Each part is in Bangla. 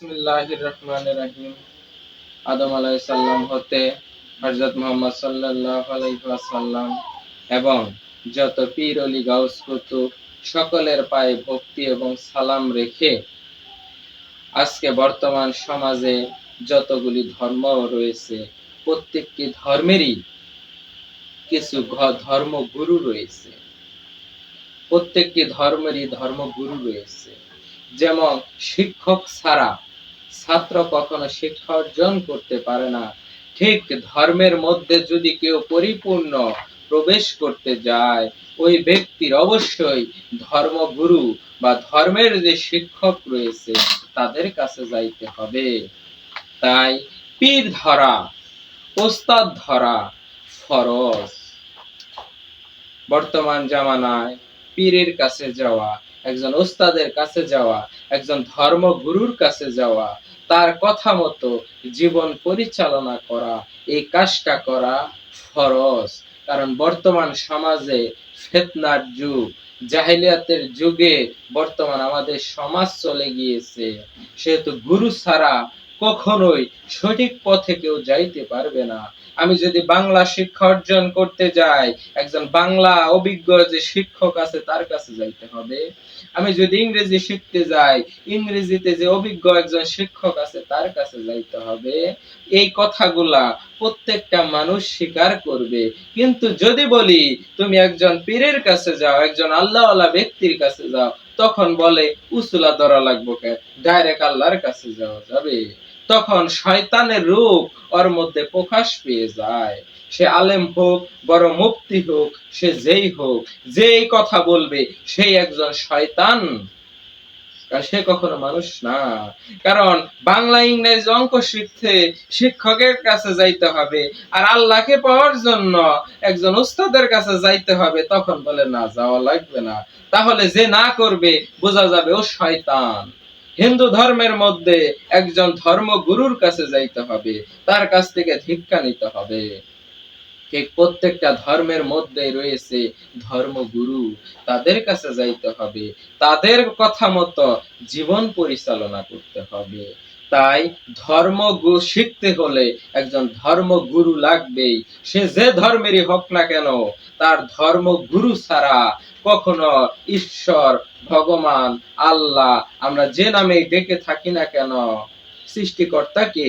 বিসমিল্লাহির রহমানির রহিম। আদম আলাইহিস সালাম হতে হযরত মুহাম্মদ সাল্লাল্লাহু আলাইহি ওয়াসাল্লাম এবং যত পীর গাউস কুতুব, সকলের পায়ে ভক্তি এবং সালাম রেখে আজকে বর্তমান সমাজে যতগুলি ধর্ম রয়েছে, প্রত্যেকটি ধর্মেরই কিছু ধর্মগুরু রয়েছে। প্রত্যেকটি ধর্মেরই ধর্মগুরু রয়েছে। যেমন শিক্ষক ছাড়া ছাত্র কখনো শিক্ষা অর্জন করতে পারে না। ঠিক ধর্মের মধ্যে যদি কেউ পরিপূর্ণ প্রবেশ করতে যায়, ওই ব্যক্তির অবশ্যই ধর্মগুরু বা ধর্মের যে শিক্ষক রয়েছে, তাদের কাছে যাইতে হবে। তাই পীর ধরা, ওস্তাদ ধরা ফরজ। বর্তমান জামানায় পীরের কাছে যাওয়া একজন ওস্তাদের কাছে যাওয়া, একজন ধর্মগুরুর কাছে যাওয়া, তার কথা মতো জীবন পরিচালনা করা, এই কাজটা করা ফরজ। কারণ বর্তমান সমাজে ফেতনার যুগ, জাহিলিয়াতের যুগে বর্তমান আমাদের সমাজ চলে গিয়েছে। সেহেতু গুরু ছাড়া কখনোই সঠিক পথে কেউ যাইতে পারবে না। আমি যদি বাংলা শিক্ষা অর্জন করতে যাই, একজন বাংলা অভিজ্ঞ যে শিক্ষক আছে, তার কাছে যাইতে হবে। আমি যদি ইংরেজি শিখতে যাই, ইংরেজিতে যে অভিজ্ঞ একজন শিক্ষক আছে, তার কাছে যাইতে হবে। এই কথাগুলা প্রত্যেকটা মানুষ স্বীকার করবে। কিন্তু যদি বলি, তুমি একজন পীরের কাছে যাও, একজন আল্লাহওয়ালা ব্যক্তির কাছে যাও, তখন বলে, উসুলা ধরা লাগবো কে ডাইরেক্ট আল্লাহর কাছে যাওয়া যাবে। তখন শয়তানের রূপ ওর মধ্যে প্রকাশ পেয়ে যায়। সে আলেম হোক, বড় মুক্তি হোক, সে যেই হোক, যেই কথা বলবে সেই একজন শয়তান। সে কখনো মানুষ না। কারণ বাংলা ইংরেজি অঙ্ক শিখতে শিক্ষকের কাছে যাইতে হবে, আর আল্লাহকে পাওয়ার জন্য একজন উস্তাদের কাছে যাইতে হবে, তখন বলে, না, যাওয়া লাগবে না। তাহলে যে না করবে, বোঝা যাবে ও শয়তান। হিন্দু ধর্মের মধ্যে একজন ধর্মগুরুর কাছে যাইতে হবে, তার কাছ থেকে ধিক্কা নিতে হবে। ঠিক প্রত্যেকটা ধর্মের মধ্যে রয়েছে ধর্মগুরু, তাদের কাছে যাইতে হবে। তাদের কথা মতো জীবন পরিচালনা করতে হবে। তাই ধর্ম শিখতে হলে একজন ধর্মগুরু লাগবেই। সে যে ধর্মেরই হোক না কেন, তার ধর্মগুরু ছাড়া কখনো ঈশ্বর, ভগবান, আল্লাহ আমরা যে নামে ডেকে থাকি না কেন, সৃষ্টিকর্তাকে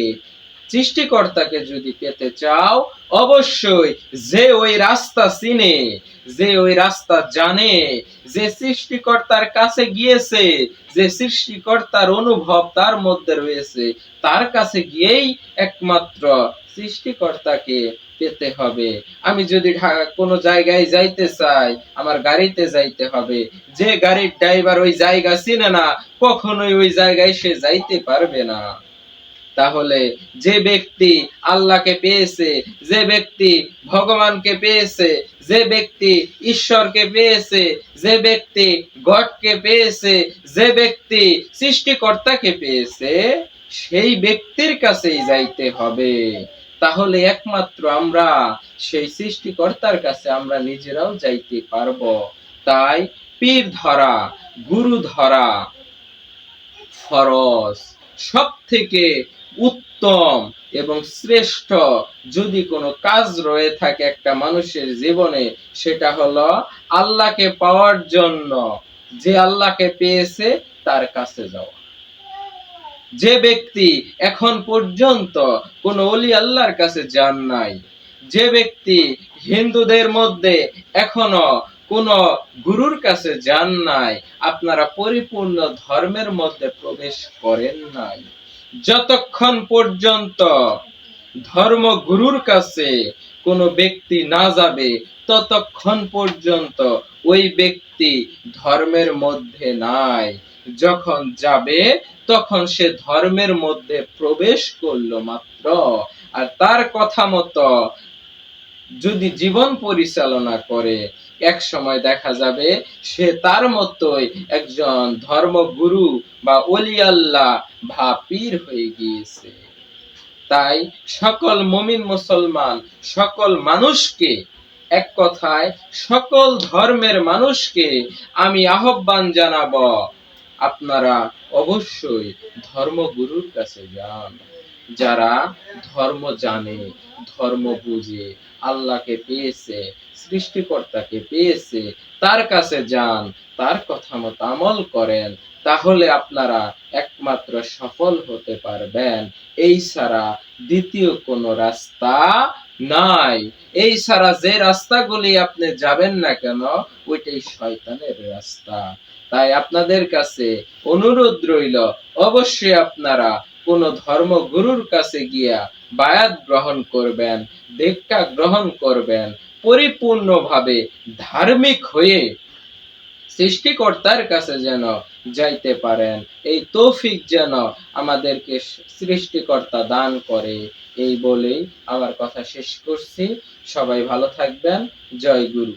সৃষ্টিকর্তাকে যদি পেতে চাও, অবশ্যই যে ওই রাস্তা চিনে, যে ওই রাস্তা জানে, যে সৃষ্টিকর্তার কাছে গিয়েছে, যে সৃষ্টিকর্তার অনুভব তার মধ্যে রয়েছে, তার কাছে গিয়েই একমাত্র সৃষ্টিকর্তাকে পেতে হবে। আমি যদি কোনো জায়গায় যাইতে চাই, আমার গাড়িতে যাইতে হবে। যে গাড়ির ড্রাইভার ওই জায়গা চিনে না, কখনোই ওই জায়গায় সে যাইতে পারবে না। তাহলে যে ব্যক্তি আল্লাহকে পেয়েছে, যে ব্যক্তি ভগবানকে পেয়েছে, যে ব্যক্তি ঈশ্বরকে পেয়েছে, যে ব্যক্তি গডকে পেয়েছে, যে ব্যক্তি সৃষ্টিকর্তাকে পেয়েছে, সেই ব্যক্তির কাছেই যাইতে হবে। তাহলে একমাত্র আমরা সেই সৃষ্টিকর্তার কাছে আমরা নিজেরাও যাইতে পারব। তাই পীর ধরা, গুরু ধরা ফরজ। সব থেকে উত্তম এবং শ্রেষ্ঠ যদি কোনো কাজ রয়ে থাকে একটা মানুষের জীবনে, সেটা হলো আল্লাহকে পাওয়ার জন্য। যে আল্লাহকে পেয়েছে, তার কাছে যাওয়া। যে ব্যক্তি এখন পর্যন্ত কোন অলি আল্লাহর কাছে যান নাই, যে ব্যক্তি হিন্দুদের মধ্যে এখনও কোন গুরুর কাছে যান নাই, আপনারা পরিপূর্ণ ধর্মের মধ্যে প্রবেশ করেন নাই। যতক্ষণ পর্যন্ত ধর্মগুরুর কাছে কোনো ব্যক্তি না যাবে, ততক্ষণ পর্যন্ত ওই ব্যক্তি ধর্মের মধ্যে নাই। যখন যাবে তখন সে ধর্মের মধ্যে প্রবেশ করল মাত্র। আর তার কথা মতো যদি জীবন পরিচালনা করে, এক সময় দেখা যাবে সে তার মতোই একজন ধর্মগুরু বা অলি আল্লাহ বা পীর হয়ে গিয়েছে। তাই সকল মুমিন মুসলমান, সকল মানুষকে এক কথায় সকল ধর্মের মানুষকে আমি আহ্বান জানাব আপনারা অবশ্যই ধর্মগুরুর কাছে যান। যারা ধর্ম জানে, ধর্ম বুঝে, আল্লাহকে পেয়েছে, সৃষ্টিকর্তাকে পেয়েছে, তার কাছে যান, তার কথা মতো আমল করেন, তাহলে আপনারা একমাত্র সফল হতে পারবেন। এই ছাড়া দ্বিতীয় কোনো রাস্তা নাই। এই ছাড়া যে রাস্তাগুলি আপনি যাবেন না কেন, ওইটাই শয়তানের রাস্তা। তাই আপনাদের কাছে অনুরোধ রইল, অবশ্যই আপনারা কোন ধর্মগুরুর কাছে গিয়া বায়াত গ্রহণ করবেন, দীক্ষা গ্রহণ করবেন, পরিপূর্ণভাবে ধার্মিক হয়ে সৃষ্টিকর্তার কাছে যেন যাইতে পারেন। এই তৌফিক যেন আমাদেরকে সৃষ্টিকর্তা দান করে। এই বলেই আমার কথা শেষ করছি। সবাই ভালো থাকবেন। জয় গুরু।